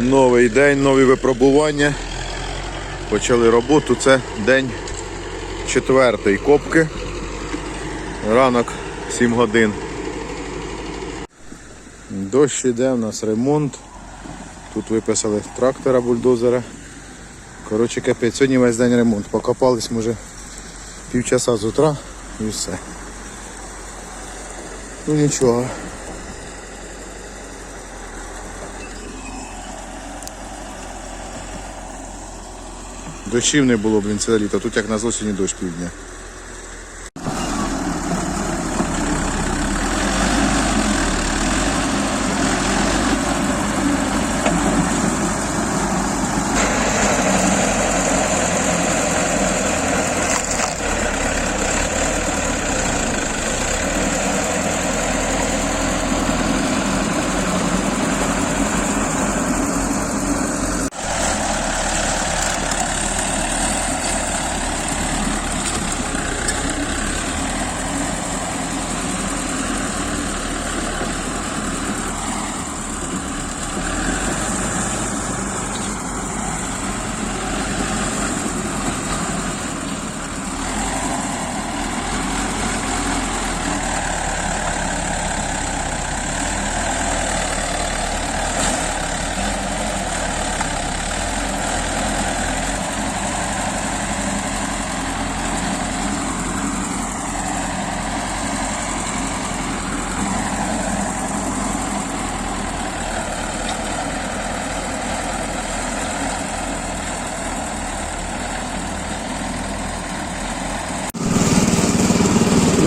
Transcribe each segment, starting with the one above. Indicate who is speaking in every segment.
Speaker 1: Новий день, нові випробування. Почали роботу. Це день четвертий копки. Ранок 7 годин. Дощ іде, у нас ремонт. Тут виписали трактора, бульдозера. Коротше, капець, сьогодні весь день ремонт. Покопались може півчаса з утра і все. Ну нічого. Дощів не було, блін, ціле літо. Тут як на злочині дощ півдня.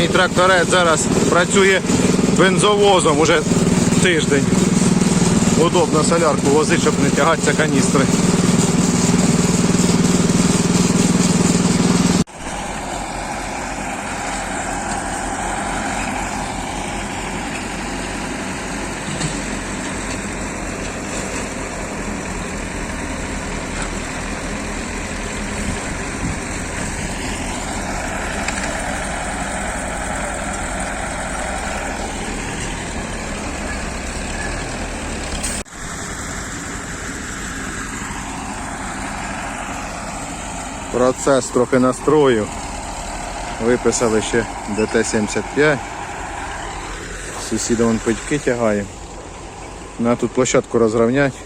Speaker 1: Мій тракторець зараз працює бензовозом уже тиждень. Удобно солярку возити, щоб не тягатися каністри. Процес трохи настрою. Виписали ще ДТ-75. Сусіда вон печки тягає. На тут площадку розрівняти,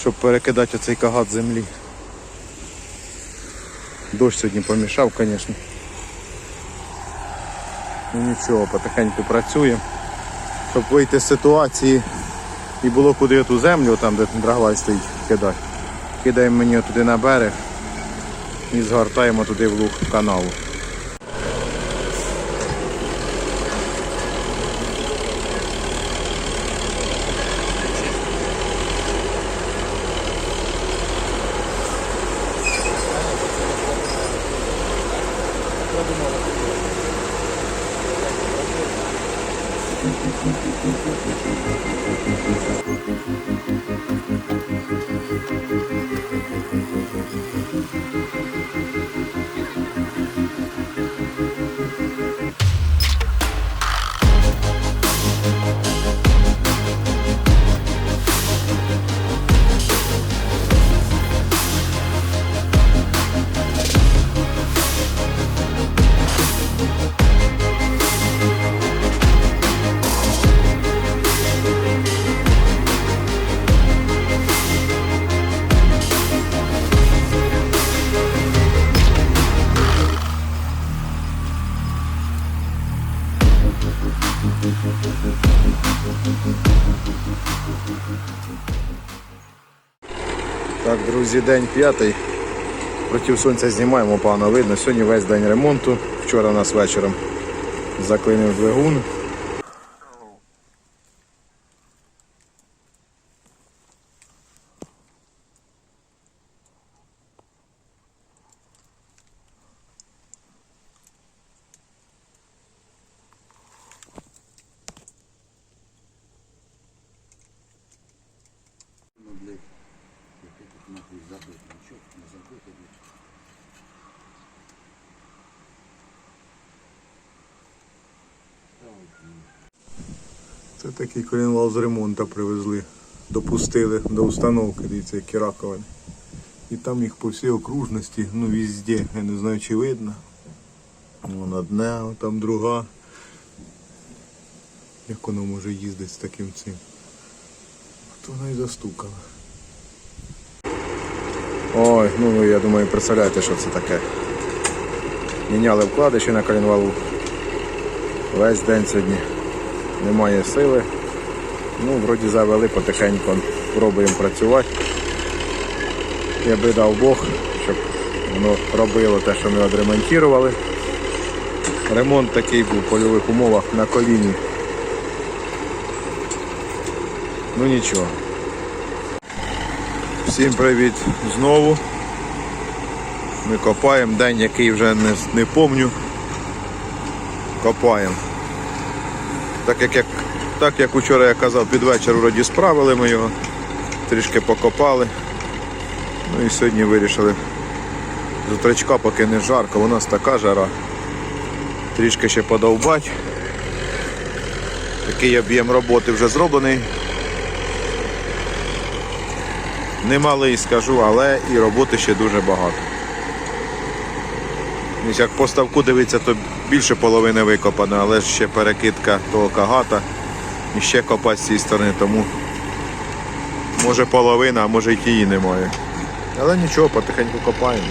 Speaker 1: щоб перекидати оцей кагат землі. Дощ сьогодні помішав, звісно. Ну нічого, потихеньку працюємо. Щоб вийти з ситуації і було куди ту землю, там де драгвай стоїть, кидати. Кидаємо мені туди на берег і згортаємо туди в луг каналу. Так, друзі, день п'ятий. Проти сонця знімаємо, погано видно. Сьогодні весь день ремонту. Вчора у нас вечором заклинив двигун.
Speaker 2: Ну, блядь, який тут нахуй забит, нічого не забито, блядь.
Speaker 1: Це такий колінвал з ремонту привезли. допустили до установки, дивіться, які раковини. І там їх по всій окружності, ну везде, я не знаю чи видно. Вон одна, там друга. Як воно може їздити з таким цим? От вона і застукала. Ой, ну я думаю, представляєте, що це таке. Міняли вкладиші на коленвалу. Весь день сьогодні немає сили. Ну, вроді завели потихеньку, пробуємо працювати. Я би дав Бог, щоб воно робило те, що ми відремонтували. Ремонт такий був в польових умовах на коліні. Ну нічого. Всім привіт знову. Ми копаємо день, який вже не, не помню. Копаємо. Так як, як, так як вчора я казав, під вечір вроді справили ми його, трішки покопали. Ну і сьогодні вирішили з утречка, поки не жарко, у нас така жара. Трішки ще подовбать. Такий об'єм роботи вже зроблений. Немалий скажу, але і роботи ще дуже багато. Як по ставку дивиться, то більше половини викопано, але ж ще перекидка того кагата і ще копати з цієї сторони, тому може половина, а може й тієї немає. Але нічого, потихеньку копаємо.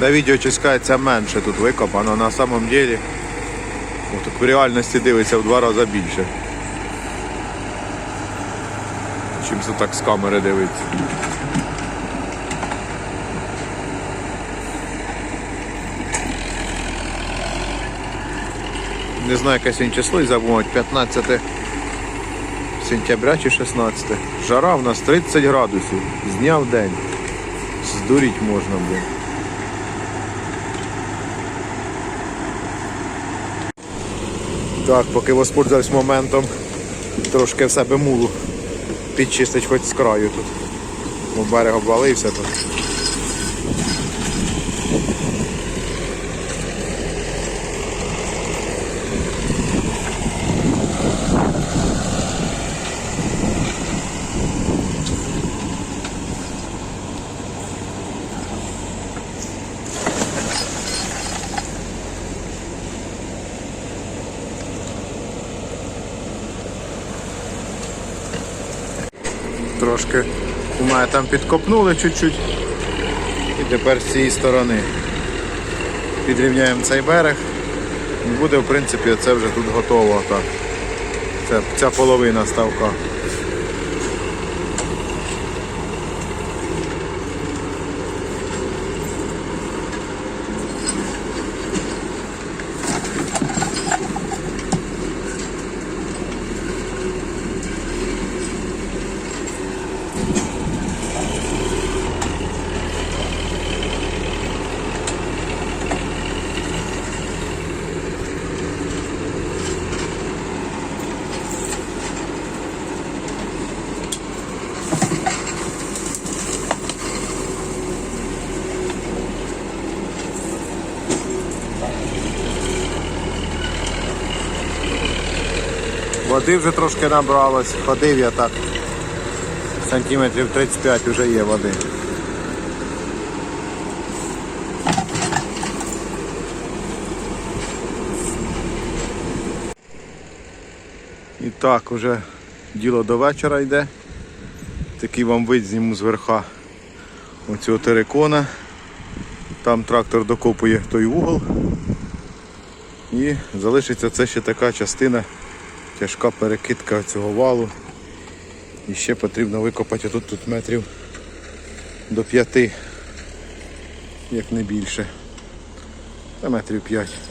Speaker 1: На відео чискається менше тут викопано, на самом деле от, так в реальності дивиться в два рази більше. Чим це так з камери дивиться. Не знаю, яке сьогодні число і забудь, 15 сентября чи 16. Жара в нас 30 градусів. З дня в день. Здуріть можна було. Так, поки воспользуюсь моментом, трошки в себе мулу підчистить хоч з краю тут. Бо берег обвалився тут. Трошки у мене там підкопнули чуть-чуть. І тепер з цієї сторони підрівняємо цей берег. Буде, в принципі, це вже тут готово. Так. Це, ця половина ставка. Води вже трошки набралось, ходив я так. Сантиметрів 35 вже є води. І так, вже діло до вечора йде. Такий вам вид зніму зверха оцього терикона. Там трактор докопує той угол. І залишиться це ще така частина, тяжка перекидка цього валу. І ще потрібно викопати тут, тут метрів до п'яти, як не більше. Та метрів п'ять.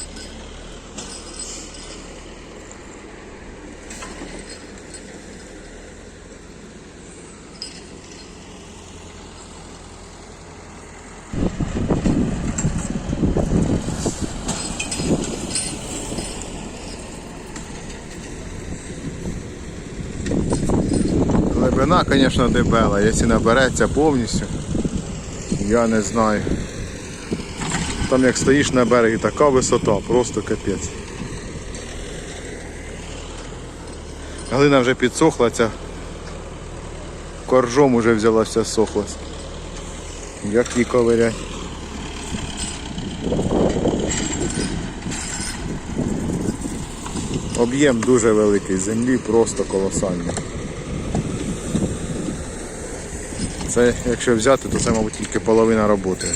Speaker 1: Глибина, звісно, дебела, якщо набереться повністю, я не знаю. Там як стоїш на берегі, така висота, просто капець. Глина вже підсохла, ця коржом уже взялася сохлась. Як її ковирять. Об'єм дуже великий, землі просто колосальний. Це якщо взяти, то це, мабуть, тільки половина роботи.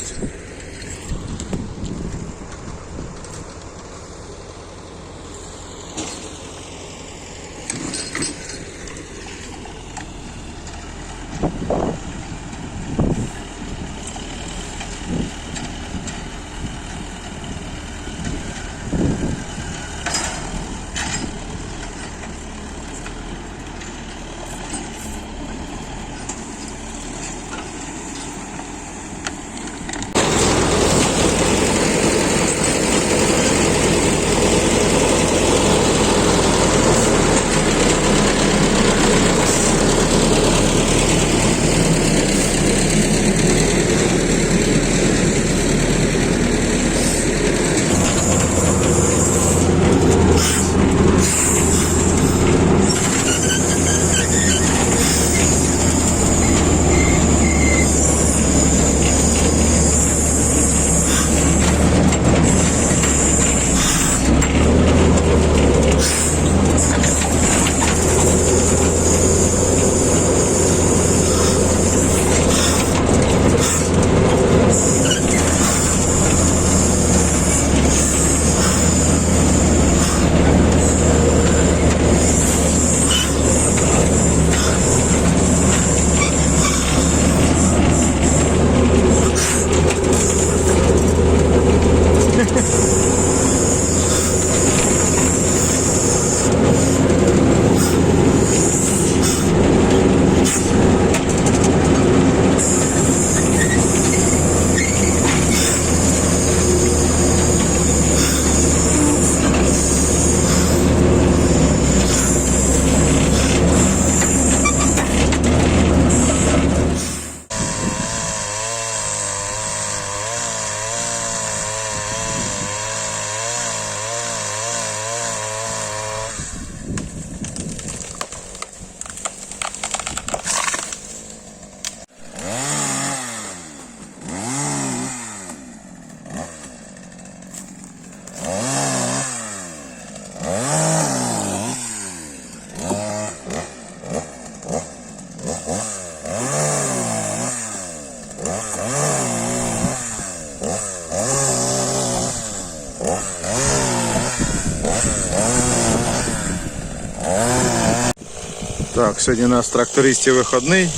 Speaker 1: Так, сьогодні у нас трактористів вихідний.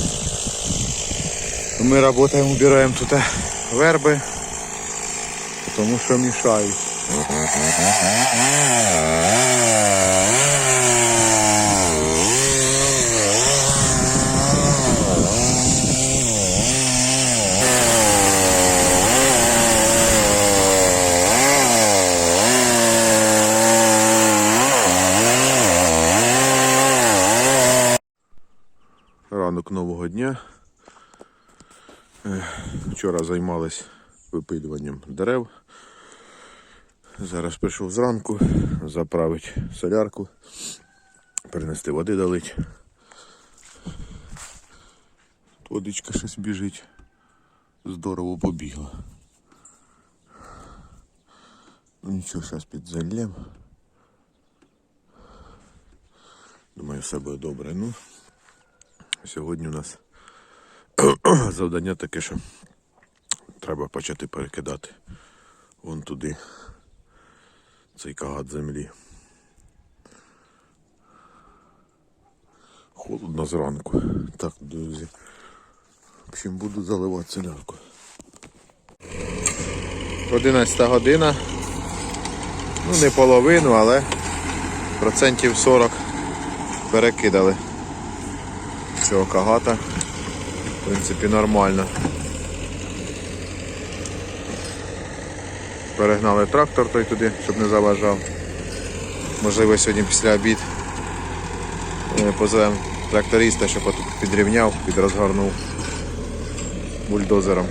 Speaker 1: Ми працюємо, убираємо тут верби, тому що мішають. Вчора займались випилюванням дерев. Зараз прийшов зранку, заправити солярку, принести води долить. Водичка щось біжить. Здорово побігла. Ну нічого, зараз підзальємо. Думаю, все буде добре. Ну, Сьогодні у нас завдання таке, що треба почати перекидати вон туди цей кагат землі. Холодно зранку. Так, друзі. В буду заливати солярку. 11 година. Ну, не половину, але процентів 40 перекидали цього кагата. В принципі, нормально. Перегнали трактор той туди, щоб не заважав. Можливо, сьогодні після обід е, позовемо тракториста, щоб підрівняв, підрозгорнув бульдозером.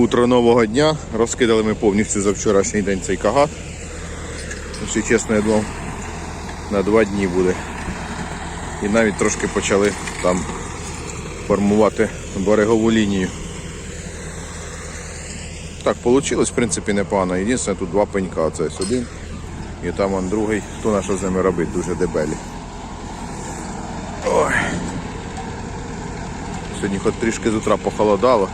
Speaker 1: Утро нового дня. Розкидали ми повністю за вчорашній день цей кагат. Якщо чесно, я думав, на два дні буде. І навіть трошки почали там формувати берегову лінію. Так, вийшло, в принципі, непогано. Єдине, тут два пенька, це ось один. І там он другий. Хто на що з ними робить, дуже дебелі. Ой. Сьогодні хоч трішки з утра похолодало.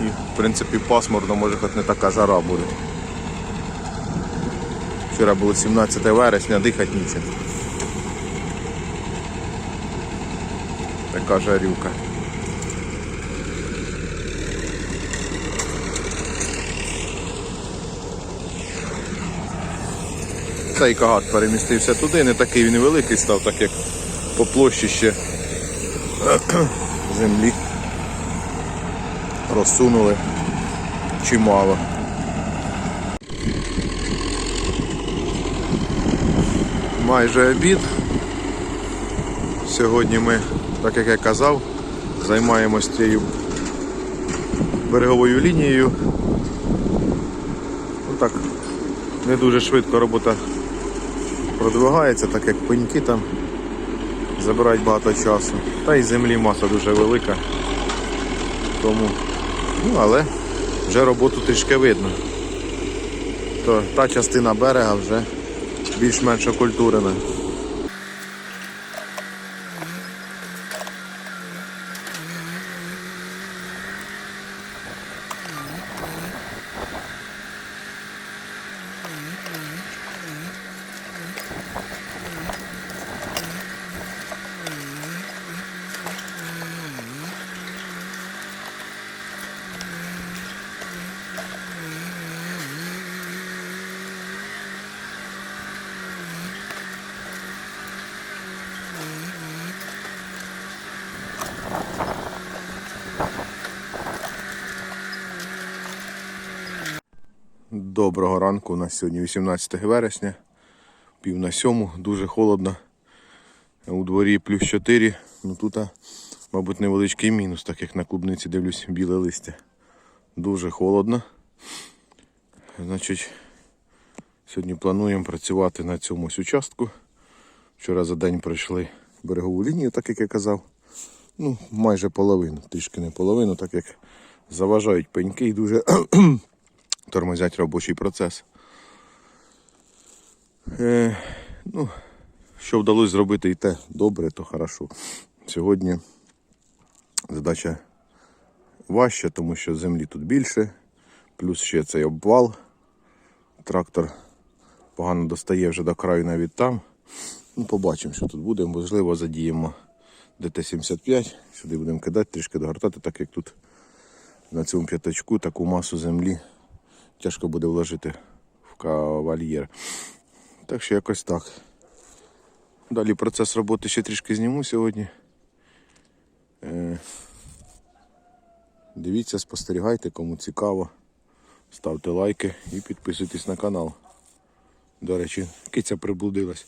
Speaker 1: І в принципі пасмурно, може хоч не така жара буде. Вчора було 17 вересня, дихати нічим. Така жарюка. Цей кагат перемістився туди, не такий він великий став, так як по площі ще землі розсунули чимало. Майже обід. Сьогодні ми, так як я казав, займаємось цією береговою лінією. Ну так, не дуже швидко робота продвигається, так як пеньки там забирають багато часу. Та й землі маса дуже велика. Тому, ну але вже роботу трішки видно. То та частина берега вже більш-менш окультурена. Доброго ранку. У нас сьогодні 18 вересня, пів на сьому, дуже холодно. У дворі плюс 4. Ну тут, мабуть, невеличкий мінус, так як на клубниці дивлюсь біле листя. Дуже холодно. Значить, сьогодні плануємо працювати на цьому участку. Вчора за день пройшли берегову лінію, так як я казав. Ну, майже половину, трішки не половину, так як заважають пеньки і дуже тормозять робочий процес. Е, ну, що вдалося зробити і те добре, то хорошо. Сьогодні задача важча, тому що землі тут більше, плюс ще цей обвал. Трактор погано достає вже до краю навіть там. Ну, побачимо, що тут буде. Можливо, задіємо ДТ-75. Сюди будемо кидати, трішки догортати, так як тут на цьому п'ятачку таку масу землі тяжко буде вложити в кавальєр. Так що якось так. Далі процес роботи ще трішки зніму сьогодні. Е, Дивіться, спостерігайте, кому цікаво. Ставте лайки і підписуйтесь на канал. До речі, киця приблудилась.